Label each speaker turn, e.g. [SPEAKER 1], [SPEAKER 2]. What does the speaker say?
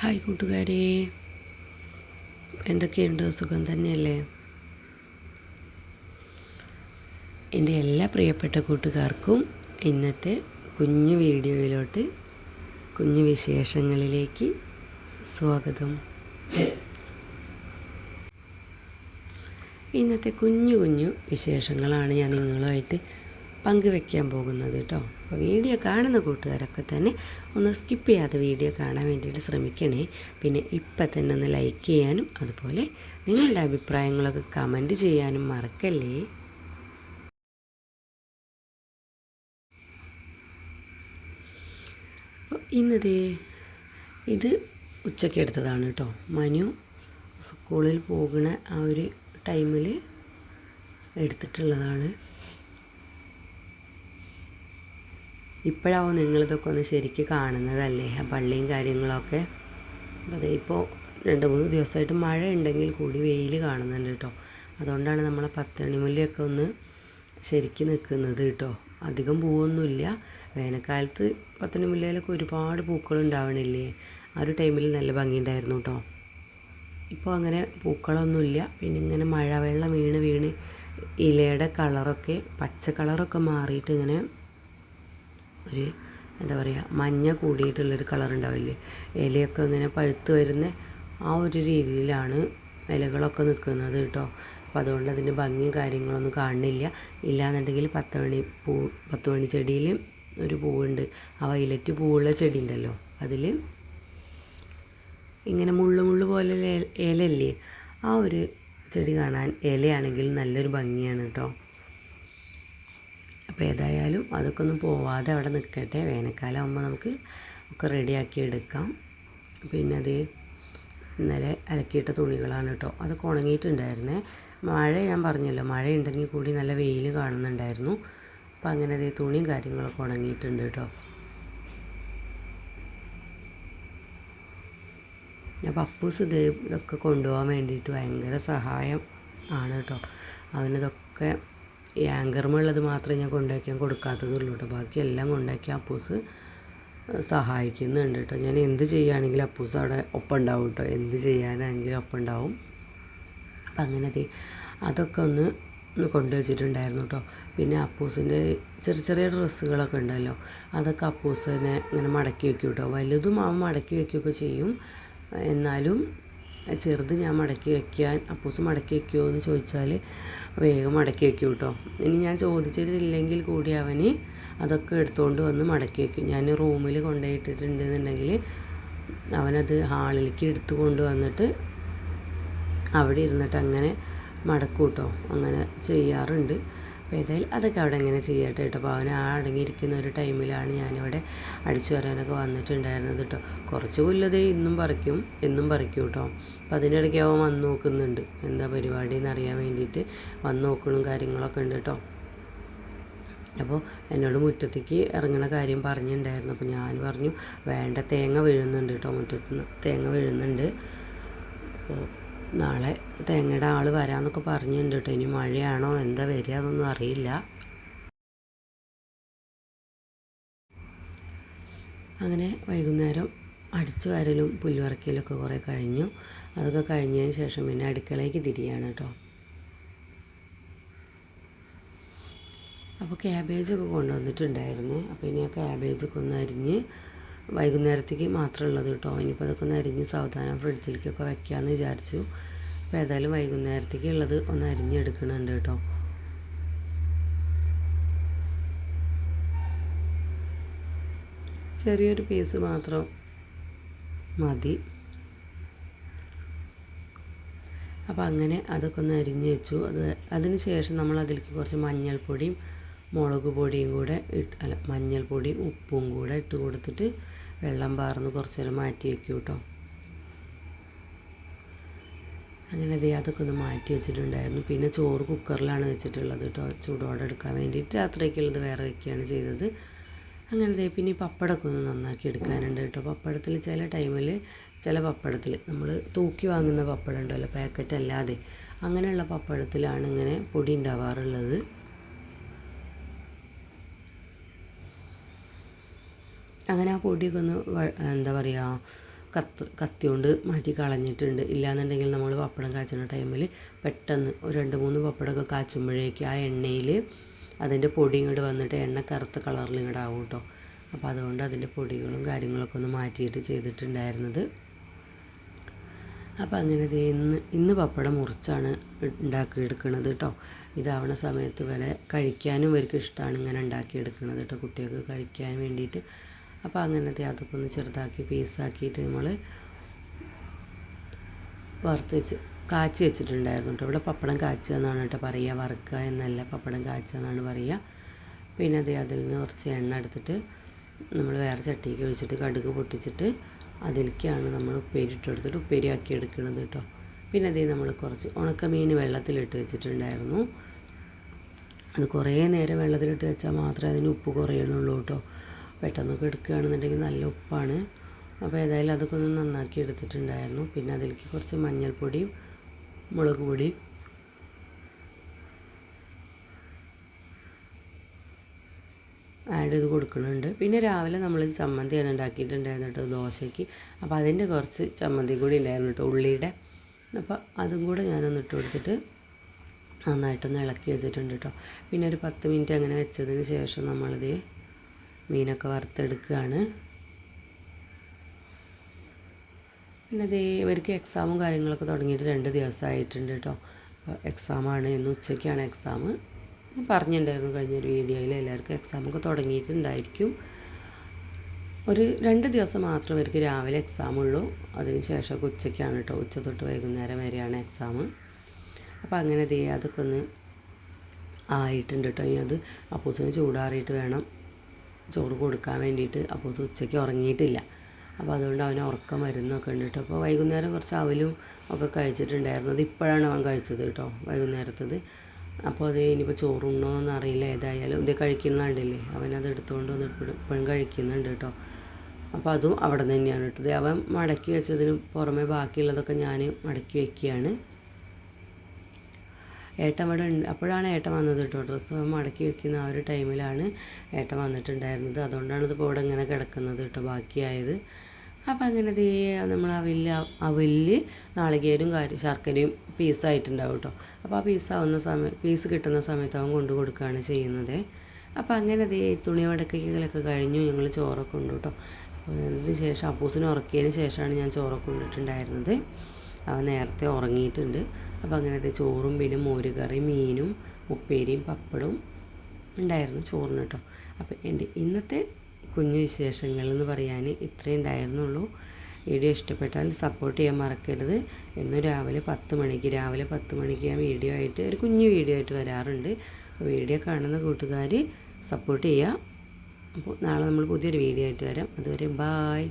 [SPEAKER 1] Hi കൂട്ടുകാരെ. എന്തൊക്കെയുണ്ട്? സുഖം തന്നെയല്ലേ? എന്റെ എല്ലാ പ്രിയപ്പെട്ട കൂട്ടുകാർക്കും ഇന്നത്തെ കുഞ്ഞു വീഡിയോയിലോട്ട് കുഞ്ഞു വിശേഷങ്ങളിലേക്ക് സ്വാഗതം. ഇന്നത്തെ കുഞ്ഞു കുഞ്ഞു വിശേഷങ്ങളാണ് ഞാൻ നിങ്ങളുമായിട്ട് പങ്കുവെക്കാൻ പോകുന്നത് കേട്ടോ. അപ്പോൾ വീഡിയോ കാണുന്ന കൂട്ടുകാരൊക്കെ തന്നെ ഒന്ന് സ്കിപ്പ് ചെയ്യാതെ വീഡിയോ കാണാൻ വേണ്ടിയിട്ട് ശ്രമിക്കണേ. പിന്നെ ഇപ്പം തന്നെ ഒന്ന് ലൈക്ക് ചെയ്യാനും അതുപോലെ നിങ്ങളുടെ അഭിപ്രായങ്ങളൊക്കെ കമന്റ് ചെയ്യാനും മറക്കല്ലേ? ഇന്നത്തെ ഇന്നതേ ഇത് ഉച്ചയ്ക്ക് എടുത്തതാണ് കേട്ടോ. മനു സ്കൂളിൽ പോകുന്ന ആ ഒരു ടൈമിൽ എടുത്തിട്ടുള്ളതാണ്. ഇപ്പോഴാവും നിങ്ങളിതൊക്കെ ഒന്ന് ശരിക്ക് കാണുന്നതല്ലേ? ആ പള്ളിയും കാര്യങ്ങളൊക്കെ. അപ്പോൾ അതേ ഇപ്പോൾ രണ്ട് മൂന്ന് ദിവസമായിട്ട് മഴ ഉണ്ടെങ്കിൽ കൂടി വെയിൽ കാണുന്നുണ്ട് കേട്ടോ. അതുകൊണ്ടാണ് നമ്മളെ പത്തണിമുല്ലയൊക്കെ ഒന്ന് ശരിക്ക് നിൽക്കുന്നത് കേട്ടോ. അധികം പൂവൊന്നുമില്ല. വേനൽക്കാലത്ത് പത്തണിമുല്ലയിലൊക്കെ ഒരുപാട് പൂക്കൾ ഉണ്ടാവണില്ലേ? ആ ഒരു ടൈമിൽ നല്ല ഭംഗിയുണ്ടായിരുന്നു കേട്ടോ. ഇപ്പോൾ അങ്ങനെ പൂക്കളൊന്നുമില്ല. പിന്നെ ഇങ്ങനെ മഴവെള്ളം വീണ് വീണ് ഇലയുടെ കളറൊക്കെ പച്ച കളറൊക്കെ മാറിയിട്ട് ഇങ്ങനെ ഒരു എന്താ പറയുക മഞ്ഞ കൂടിയിട്ടുള്ളൊരു കളർ ഉണ്ടാവില്ലേ ഇലയൊക്കെ ഇങ്ങനെ പഴുത്ത് വരുന്ന ആ ഒരു രീതിയിലാണ് ഇലകളൊക്കെ നിൽക്കുന്നത് കേട്ടോ. അപ്പോൾ അതുകൊണ്ട് അതിന്റെ ഭംഗിയും കാര്യങ്ങളൊന്നും കാണുന്നില്ല. ഇല്ലാന്നുണ്ടെങ്കിൽ പത്ത് മണി പൂ പത്ത് മണി ചെടിയിൽ ഒരു പൂവുണ്ട്. ആ വൈലറ്റ് പൂവുള്ള ചെടി ഉണ്ടല്ലോ അതിൽ ഇങ്ങനെ മുള്ളു മുള്ളു പോലെ ഇലല്ലേ ആ ഒരു ചെടി കാണാൻ ഇലയാണെങ്കിൽ നല്ലൊരു ഭംഗിയാണ് കേട്ടോ. അപ്പോൾ ഏതായാലും അതൊക്കെ ഒന്നും പോവാതെ അവിടെ നിൽക്കട്ടെ വേനൽക്കാലം ആകുമ്പോൾ നമുക്ക് ഒക്കെ റെഡിയാക്കി എടുക്കാം. പിന്നെ അത് ഇന്നലെ അലക്കിയിട്ട തുണികളാണ് കേട്ടോ. അതൊക്കെ ഉണങ്ങിയിട്ടുണ്ടായിരുന്നേ. മഴ ഞാൻ പറഞ്ഞല്ലോ മഴ ഉണ്ടെങ്കിൽ കൂടി നല്ല വെയിൽ കാണുന്നുണ്ടായിരുന്നു. അപ്പോൾ അങ്ങനെ അതേ തുണിയും കാര്യങ്ങളൊക്കെ ഉണങ്ങിയിട്ടുണ്ട് കേട്ടോ. അപ്പോൾ അപ്പൂസ് ഇത് ഇതൊക്കെ കൊണ്ടുപോകാൻ വേണ്ടിയിട്ട് ഭയങ്കര സഹായം ആണ് കേട്ടോ. അവനിതൊക്കെ ഈ ആങ്കർമുള്ളത് മാത്രമേ ഞാൻ കൊണ്ടാക്കാൻ കൊടുക്കാത്തതുള്ളൂ കേട്ടോ ബാക്കിയെല്ലാം കൊണ്ടാക്കി അപ്പൂസ് സഹായിക്കുന്നുണ്ട് കേട്ടോ ഞാൻ എന്ത് ചെയ്യുകയാണെങ്കിലും അപ്പൂസ് അവിടെ ഒപ്പം ഉണ്ടാവും കേട്ടോ എന്ത് ചെയ്യാനാണെങ്കിലും ഒപ്പം ഉണ്ടാവും അപ്പം അങ്ങനെ അതെ അതൊക്കെ ഒന്ന് കൊണ്ടുവച്ചിട്ടുണ്ടായിരുന്നു കേട്ടോ പിന്നെ അപ്പൂസിന്റെ ചെറിയ ചെറിയ ഡ്രസ്സുകളൊക്കെ ഉണ്ടല്ലോ. അതൊക്കെ അപ്പൂസിനെ ഇങ്ങനെ മടക്കി വെക്കും കേട്ടോ വലുതും അവൻ മടക്കി വെക്കുകയൊക്കെ ചെയ്യും. എന്നാലും ചെറുത് ഞാൻ മടക്കി വെക്കാൻ അപ്പൂസ് മടക്കി വെക്കുമോ എന്ന് ചോദിച്ചാൽ വേഗം മടക്കി വെക്കും കേട്ടോ ഇനി ഞാൻ ചോദിച്ചിട്ടില്ലെങ്കിൽ കൂടി അവന് അതൊക്കെ എടുത്തുകൊണ്ട് വന്ന് മടക്കി വെക്കും ഞാൻ റൂമിൽ കൊണ്ടുപോയിട്ടിട്ടുണ്ടെന്നുണ്ടെങ്കിൽ അവനത് ഹാളിലേക്ക് എടുത്തു കൊണ്ട് വന്നിട്ട് അവിടെ ഇരുന്നിട്ട് അങ്ങനെ മടക്കും കേട്ടോ അങ്ങനെ ചെയ്യാറുണ്ട്. അപ്പോൾ ഏതായാലും അതൊക്കെ അവിടെ എങ്ങനെ ചെയ്യട്ടെ കേട്ടോ അപ്പോൾ അവൻ ആ അടങ്ങിയിരിക്കുന്ന ഒരു ടൈമിലാണ് ഞാനിവിടെ അടിച്ചു വരാനൊക്കെ വന്നിട്ടുണ്ടായിരുന്നത് കേട്ടോ കുറച്ച് പുല്ലതേ ഇന്നും പറിക്കും എന്നും പറിക്കും കേട്ടോ അപ്പോൾ അതിനിടയ്ക്ക് അവൻ വന്ന് നോക്കുന്നുണ്ട്. എന്താ പരിപാടി എന്നറിയാൻ വേണ്ടിയിട്ട് വന്ന് നോക്കണും കാര്യങ്ങളൊക്കെ ഉണ്ട് കേട്ടോ അപ്പോൾ എന്നോട് മുറ്റത്തേക്ക് ഇറങ്ങണ കാര്യം പറഞ്ഞിട്ടുണ്ടായിരുന്നു അപ്പോൾ ഞാൻ പറഞ്ഞു വേണ്ട തേങ്ങ വീഴുന്നുണ്ട് കേട്ടോ മുറ്റത്ത് തേങ്ങ വീഴുന്നുണ്ട്. അപ്പോൾ നാളെ തേങ്ങയുടെ ആൾ വരാമെന്നൊക്കെ പറഞ്ഞിട്ടുണ്ട് കേട്ടോ ഇനി മഴയാണോ? എന്താ വരിക അതൊന്നും അറിയില്ല. അങ്ങനെ വൈകുന്നേരം അടിച്ചു വരലും പുല്ലുവറക്കലൊക്കെ കുറേ കഴിഞ്ഞു. അതൊക്കെ കഴിഞ്ഞതിന് ശേഷം പിന്നെ അടുക്കളയ്ക്ക് തിരിയാണ് കേട്ടോ. അപ്പോൾ ക്യാബേജൊക്കെ കൊണ്ടുവന്നിട്ടുണ്ടായിരുന്നു. അപ്പോൾ ഇനി ആ ക്യാബേജൊക്കെ ഒന്ന് അരിഞ്ഞ് വൈകുന്നേരത്തേക്ക് മാത്രമുള്ളത് കേട്ടോ. ഇനിയിപ്പോൾ അതൊക്കെ ഒന്ന് അരിഞ്ഞ് സാവധാനം ഫ്രിഡ്ജിലേക്കൊക്കെ വയ്ക്കാമെന്ന് വിചാരിച്ചു. അപ്പോൾ ഏതായാലും വൈകുന്നേരത്തേക്ക് ഉള്ളത് ഒന്ന് അരിഞ്ഞെടുക്കണുണ്ട് കേട്ടോ. ചെറിയൊരു പീസ് മാത്രം മതി. അപ്പോൾ അങ്ങനെ അതൊക്കെ ഒന്ന് അരിഞ്ഞ് വെച്ചു. അത് അതിന് ശേഷം നമ്മൾ അതിലേക്ക് കുറച്ച് മഞ്ഞൾപ്പൊടിയും മുളക് പൊടിയും കൂടെ ഇട്ട് അല്ല മഞ്ഞൾപ്പൊടിയും ഉപ്പും കൂടെ ഇട്ട് കൊടുത്തിട്ട് വെള്ളം പാർന്ന് കുറച്ച് നേരം മാറ്റി വെക്കും കേട്ടോ അങ്ങനെ അതേ അതൊക്കെ ഒന്ന് മാറ്റി വെച്ചിട്ടുണ്ടായിരുന്നു. പിന്നെ ചോറ് കുക്കറിലാണ് വെച്ചിട്ടുള്ളത് കേട്ടോ ചൂടോടെ എടുക്കാൻ വേണ്ടിയിട്ട് രാത്രിക്കുള്ളത് വേറെ വയ്ക്കുകയാണ് ചെയ്തത്. അങ്ങനെ ദേ പിന്നെ പപ്പടമൊക്കെ ഒന്ന് നന്നാക്കി എടുക്കാനുണ്ട് കേട്ടോ. പപ്പടത്തിൽ ചില ടൈമിൽ ചില പപ്പടത്തിൽ നമ്മൾ തൂക്കി വാങ്ങുന്ന പപ്പടം ഉണ്ടല്ലോ പാക്കറ്റ് അല്ലാതെ. അങ്ങനെയുള്ള പപ്പടത്തിലാണ് ഇങ്ങനെ പൊടി ഉണ്ടാവാറുള്ളത്. അങ്ങനെ ആ പൊടിയൊക്കെ ഒന്ന് എന്താ പറയുക കത്ത് കത്തി കൊണ്ട് മാറ്റി കളഞ്ഞിട്ടുണ്ട്. ഇല്ലാന്നുണ്ടെങ്കിൽ നമ്മൾ പപ്പടം കാച്ചുന്ന ടൈമിൽ പെട്ടെന്ന് ഒരു രണ്ട് മൂന്ന് പപ്പടമൊക്കെ കാച്ചുമ്പോഴേക്ക് ആ എണ്ണയിൽ അതിന്റെ പൊടി ഇങ്ങോട്ട് വന്നിട്ട് എണ്ണ കറുത്ത കളറിൽ ഇങ്ങോട്ട് ആവും കേട്ടോ അപ്പോൾ അതുകൊണ്ട് അതിന്റെ പൊടികളും കാര്യങ്ങളൊക്കെ ഒന്ന് മാറ്റിയിട്ട് ചെയ്തിട്ടുണ്ടായിരുന്നത്. അപ്പോൾ അങ്ങനെ ഇന്ന് ഇന്ന് പപ്പടം മുറിച്ചാണ് ഉണ്ടാക്കിയെടുക്കുന്നത് കേട്ടോ ഇതാവണ സമയത്ത് വരെ കഴിക്കാനും ഇവർക്ക് ഇഷ്ടമാണ് ഇങ്ങനെ ഉണ്ടാക്കിയെടുക്കുന്നത് കേട്ടോ കുട്ടികൾക്ക് കഴിക്കാൻ വേണ്ടിയിട്ട്. അപ്പോൾ അങ്ങനത്തെ അതൊക്കെ ഒന്ന് ചെറുതാക്കി പീസാക്കിയിട്ട് നമ്മൾ വറുത്ത് വെച്ച് കാച്ചി വെച്ചിട്ടുണ്ടായിരുന്നു കേട്ടോ. ഇവിടെ പപ്പടം കാച്ചുക എന്നാണ് കേട്ടോ പറയുക. വറുക്കുക എന്നല്ല പപ്പടം കാച്ചുക എന്നാണ് പറയുക. പിന്നെ അത് അതിൽ നിന്ന് കുറച്ച് എണ്ണ എടുത്തിട്ട് നമ്മൾ വേറെ ചട്ടിക്ക് ഒഴിച്ചിട്ട് കടുക് പൊട്ടിച്ചിട്ട് അതിലേക്കാണ് നമ്മൾ ഉപ്പേരി ഇട്ടെടുത്തിട്ട് ഉപ്പേരി ആക്കി എടുക്കുന്നത് കേട്ടോ. പിന്നെ അതേ നമ്മൾ കുറച്ച് ഉണക്കമീൻ വെള്ളത്തിലിട്ട് വെച്ചിട്ടുണ്ടായിരുന്നു. അത് കുറേ നേരം വെള്ളത്തിലിട്ട് വെച്ചാൽ മാത്രമേ അതിന് ഉപ്പ് കുറയണുള്ളൂ കേട്ടോ. പെട്ടെന്നൊക്കെ എടുക്കുകയാണെന്നുണ്ടെങ്കിൽ നല്ല ഉപ്പാണ്. അപ്പോൾ ഏതായാലും അതൊക്കെ ഒന്ന് നന്നാക്കി എടുത്തിട്ടുണ്ടായിരുന്നു. പിന്നെ അതിലേക്ക് കുറച്ച് മഞ്ഞൾപ്പൊടിയും മുളക് പൊടി. ആഡ് ചെയ്ത് കൊടുക്കുന്നുണ്ട്. പിന്നെ രാവിലെ നമ്മൾ ചമ്മന്തി ചമ്മന്തിയാണ് ഉണ്ടാക്കിയിട്ടുണ്ടായിരുന്നു കേട്ടോ ദോശയ്ക്ക്. അപ്പോൾ അതിന്റെ കുറച്ച് ചമ്മന്തി കൂടി ഉണ്ടായിരുന്നു കേട്ടോ ഉള്ളിയുടെ. അപ്പോൾ അതും കൂടെ ഞാനൊന്ന് ഇട്ട് കൊടുത്തിട്ട് നന്നായിട്ടൊന്ന് ഇളക്കി വെച്ചിട്ടുണ്ട് കേട്ടോ. പിന്നെ ഒരു പത്ത് മിനിറ്റ് അങ്ങനെ വെച്ചതിന് ശേഷം നമ്മളിത് മീനൊക്കെ വറുത്തെടുക്കുകയാണ്. പിന്നെ ഇവർക്ക് എക്സാമും കാര്യങ്ങളൊക്കെ തുടങ്ങിയിട്ട് രണ്ട് ദിവസമായിട്ടുണ്ട് കേട്ടോ എക്സാമാണ് ഇന്ന് ഉച്ചയ്ക്കാണ് എക്സാം ഞാൻ പറഞ്ഞിട്ടുണ്ടായിരുന്നു കഴിഞ്ഞൊരു വീഡിയോയിൽ എല്ലാവർക്കും എക്സാമൊക്കെ തുടങ്ങിയിട്ടുണ്ടായിരിക്കും. ഒരു രണ്ട് ദിവസം മാത്രം ഇവർക്ക് രാവിലെ എക്സാം ഉള്ളൂ. അതിന് ശേഷമൊക്കെ ഉച്ചയ്ക്കാണ് കേട്ടോ ഉച്ച തൊട്ട് വൈകുന്നേരം വരെയാണ് എക്സാം അപ്പോൾ അങ്ങനെ ദേ അതൊക്കെ ഒന്ന് ആയിട്ടുണ്ട് കേട്ടോ ഇനി അത് അപ്പൂസിന് ചൂടാറിയിട്ട് വേണം. ചോറ് കൊടുക്കാൻ വേണ്ടിയിട്ട് അപ്പൂസ് ഉച്ചയ്ക്ക് ഉറങ്ങിയിട്ടില്ല. അപ്പോൾ അതുകൊണ്ട് അവന് ഉറക്കം വരുന്നൊക്കെ ഉണ്ട് കേട്ടോ അപ്പോൾ വൈകുന്നേരം കുറച്ച് അവലും ഒക്കെ കഴിച്ചിട്ടുണ്ടായിരുന്നത് ഇപ്പോഴാണ് അവൻ കഴിച്ചത് കേട്ടോ വൈകുന്നേരത്തത്. അപ്പോൾ അത് ഇനിയിപ്പോൾ ചോറുണ്ടോയെന്ന് അറിയില്ല ഏതായാലും ഇത് കഴിക്കുന്നുണ്ടല്ലേ. അവനത് എടുത്തുകൊണ്ട് വന്നിട്ട് ഇപ്പോഴും കഴിക്കുന്നുണ്ട് കേട്ടോ. അപ്പോൾ അതും അവിടെ തന്നെയാണ് കേട്ടത് അവൻ മടക്കി വെച്ചതിന് പുറമെ ബാക്കിയുള്ളതൊക്കെ ഞാൻ മടക്കി വയ്ക്കുകയാണ് ഏട്ടൻ ഇവിടെ ഉണ്ട്. അപ്പോഴാണ് ഏട്ടൻ വന്നത് കേട്ടോ. ഡ്രസ്സ് മടക്കി വെക്കുന്ന ആ ഒരു ടൈമിലാണ് ഏട്ടൻ വന്നിട്ടുണ്ടായിരുന്നത്. അതുകൊണ്ടാണ് ഇതിപ്പോൾ ഇവിടെ ഇങ്ങനെ കിടക്കുന്നത് കേട്ടോ ബാക്കിയായത്. അപ്പോൾ അങ്ങനെ ദേ നമ്മൾ ആ വലിയ നാളികേരും കാര്യം ശർക്കരയും പീസായിട്ടുണ്ടാവും കേട്ടോ അപ്പോൾ ആ പീസാവുന്ന സമയം പീസ് കിട്ടുന്ന സമയത്ത് അവൻ കൊണ്ടു കൊടുക്കുകയാണ് ചെയ്യുന്നത്. അപ്പോൾ അങ്ങനെ ദേ തുണി വടക്കലൊക്കെ കഴിഞ്ഞു ഞങ്ങൾ ചോറൊക്കെ ഉണ്ട് കേട്ടോ അതിന് ശേഷം അപ്പൂസിനെ ഉറക്കിയതിന് ശേഷമാണ് ഞാൻ ചോറൊക്കെ കൊണ്ടിട്ടുണ്ടായിരുന്നത് അവൻ നേരത്തെ ഉറങ്ങിയിട്ടുണ്ട്. അപ്പോൾ അങ്ങനത്തെ ചോറും പിന്നെ മോരുകറി മീനും ഉപ്പേരിയും പപ്പടവും ഉണ്ടായിരുന്നു ചോറിന് കേട്ടോ അപ്പോൾ എന്റെ ഇന്നത്തെ കുഞ്ഞു വിശേഷങ്ങൾ എന്ന് പറയാൻ ഇത്രയും ഉണ്ടായിരുന്നുള്ളൂ. വീഡിയോ ഇഷ്ടപ്പെട്ടാൽ സപ്പോർട്ട് ചെയ്യാൻ മറക്കരുത്. ഇന്ന് രാവിലെ പത്ത് മണിക്ക് രാവിലെ പത്ത് മണിക്ക് ഞാൻ വീഡിയോ ആയിട്ട് ഒരു കുഞ്ഞു വീഡിയോ ആയിട്ട് വരാറുണ്ട്. വീഡിയോ കാണുന്ന കൂട്ടുകാർ സപ്പോർട്ട് ചെയ്യുക. അപ്പോൾ നാളെ നമ്മൾ പുതിയൊരു വീഡിയോ ആയിട്ട് വരാം. അതുവരെ ബായ്